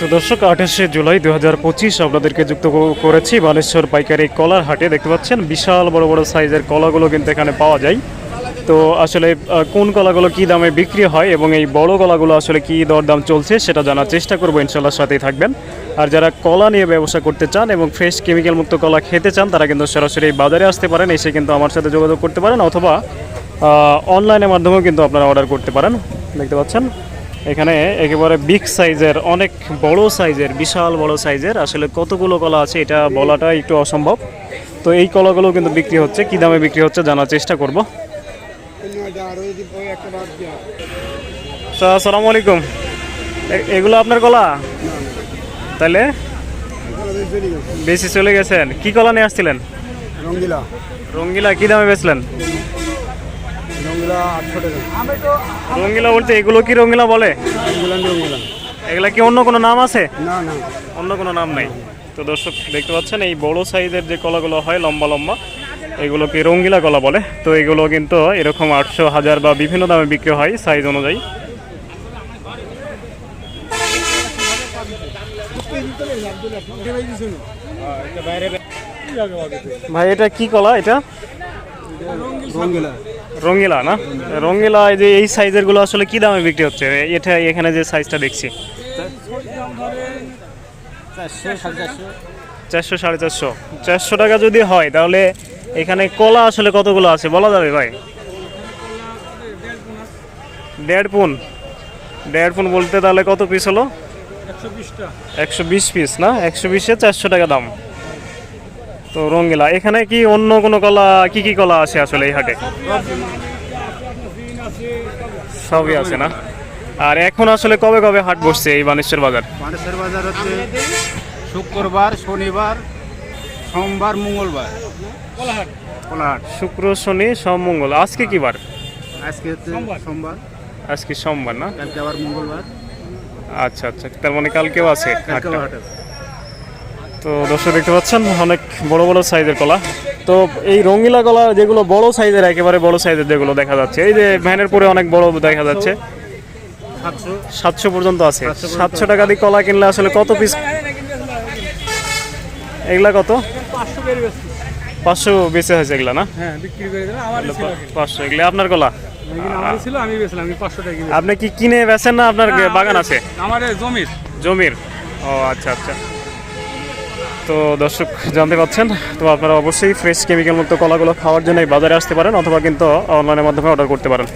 তো দর্শক, আঠাশে জুলাই দু হাজার পঁচিশ আপনাদেরকে যুক্ত করেছি বানেশ্বর পাইকারি কলার হাটে। দেখতে পাচ্ছেন, বিশাল বড় বড় সাইজের কলাগুলো কিন্তু এখানে পাওয়া যায়। তো আসলে কোন কলাগুলো কি দামে বিক্রি হয় এবং এই বড় কলাগুলো আসলে কি দরদাম চলছে সেটা জানার চেষ্টা করব ইনশাল্লাহ সাথেই থাকবেন। আর যারা কলা নিয়ে ব্যবসা করতে চান এবং ফ্রেশ কেমিক্যাল মুক্ত কলা খেতে চান, তারা কিন্তু সরাসরি বাজারে আসতে পারেন, এসে কিন্তু আমার সাথে যোগাযোগ করতে পারেন অথবা অনলাইনের মাধ্যমেও কিন্তু আপনারা অর্ডার করতে পারেন। দেখতে পাচ্ছেন এখানে একেবারে বিগ সাইজের অনেক বড় সাইজের বিশাল বড় সাইজের আসলে কতগুলো কলা আছে এটা বলাটা একটু অসম্ভব। তো এই কলাগুলো কিন্তু বিক্রি হচ্ছে কী দামে বিক্রি হচ্ছে জানার চেষ্টা করব। আসসালামু আলাইকুম। এগুলো আপনার কলা? তাহলে বেশি চলে গেছেন। কি কলা নিয়ে আসছিলেন? রঙ্গিলা। রঙ্গিলা কি দামে বেচলেন? রঙ্গিলা আটশো টাকা। রঙ্গিলা বলতে এগুলো কি রঙ্গিলা বলে? এগুলা কি অন্য কোনো নাম আছে? না না। অন্য কোনো নাম নাই। তো দর্শক দেখতে পাচ্ছেন এই বড় সাইজের যে কলাগুলো হয় লম্বা লম্বা এগুলোকে রঙ্গিলা কলা বলে? তো এগুলো কিন্তু এরকম আটশো হাজার বা বিভিন্ন দামে বিক্রি হয় সাইজ অনুযায়ী। ভাই এটা কি কলা এটা? রঙ্গিলা। রঙ্গিলা না? রঙ্গিলা এই যে এই সাইজেরগুলো আসলে কি দামে বিক্রি হচ্ছে? এটা এখানে যে সাইজটা দেখছি। চারশো সাড়ে চারশো। চারশো টাকা যদি হয় তাহলে এখানে কলা আসলে কতগুলো আছে? বলা যাবে ভাই? দেড় পুন। দেড় পুন বলতে তাহলে কত পিস হলো? একশো বিশ পিস না? একশো বিশে চারশো টাকা দাম। তো রঙ্গিলা এখানে কি অন্য কোনো কলা কি কি কলা আছে আসলে এই হাটে? সবই আছে না? আর এখন আসলে কবে কবে হাট বসছে এই বানেশ্বর বাজার? মানেশ্বর বাজার হচ্ছে শুক্রবার শনিবার সোমবার মঙ্গলবার। কোলাহাট। শুক্র শনি সোম মঙ্গল। আজকে কি বার? আজকে হচ্ছে সোমবার। আজকে সোমবার না? কালকে আবার মঙ্গলবার। আচ্ছা আচ্ছা। তার মানে কালকেও আছে হাটটা। তো দর্শক দেখতে পাচ্ছেন অনেক বড় বড় সাইজের কলা। তো এই রঙিলা কলা যেগুলো বড় সাইজের একেবারে বড় সাইজের যেগুলো দেখা যাচ্ছে এই যে ভ্যানের পরে অনেক বড় দেখা যাচ্ছে। সাতশো পর্যন্ত আছে। 700 সাতশো টাকা দিয়ে কলা কিনলে আসলে কত পিস এগুলা কত? পাঁচশো বেঁচে হয়েছে এগুলা না? হ্যাঁ পাঁচশো এগুলা আপনার কলা? আপনি কি কিনে বেচেন না আপনার বাগান আছে? আমার জমির। জমির। ও আচ্ছা আচ্ছা। তো দর্শক জানতে পাচ্ছেন, তো আপনারা অবশ্যই ফ্রেশ কেমিক্যাল মুক্ত কলাগুলো খাওয়ার জন্য বাজারে আসতে পারেন অথবা কিন্তু অনলাইনের মাধ্যমে অর্ডার করতে পারেন।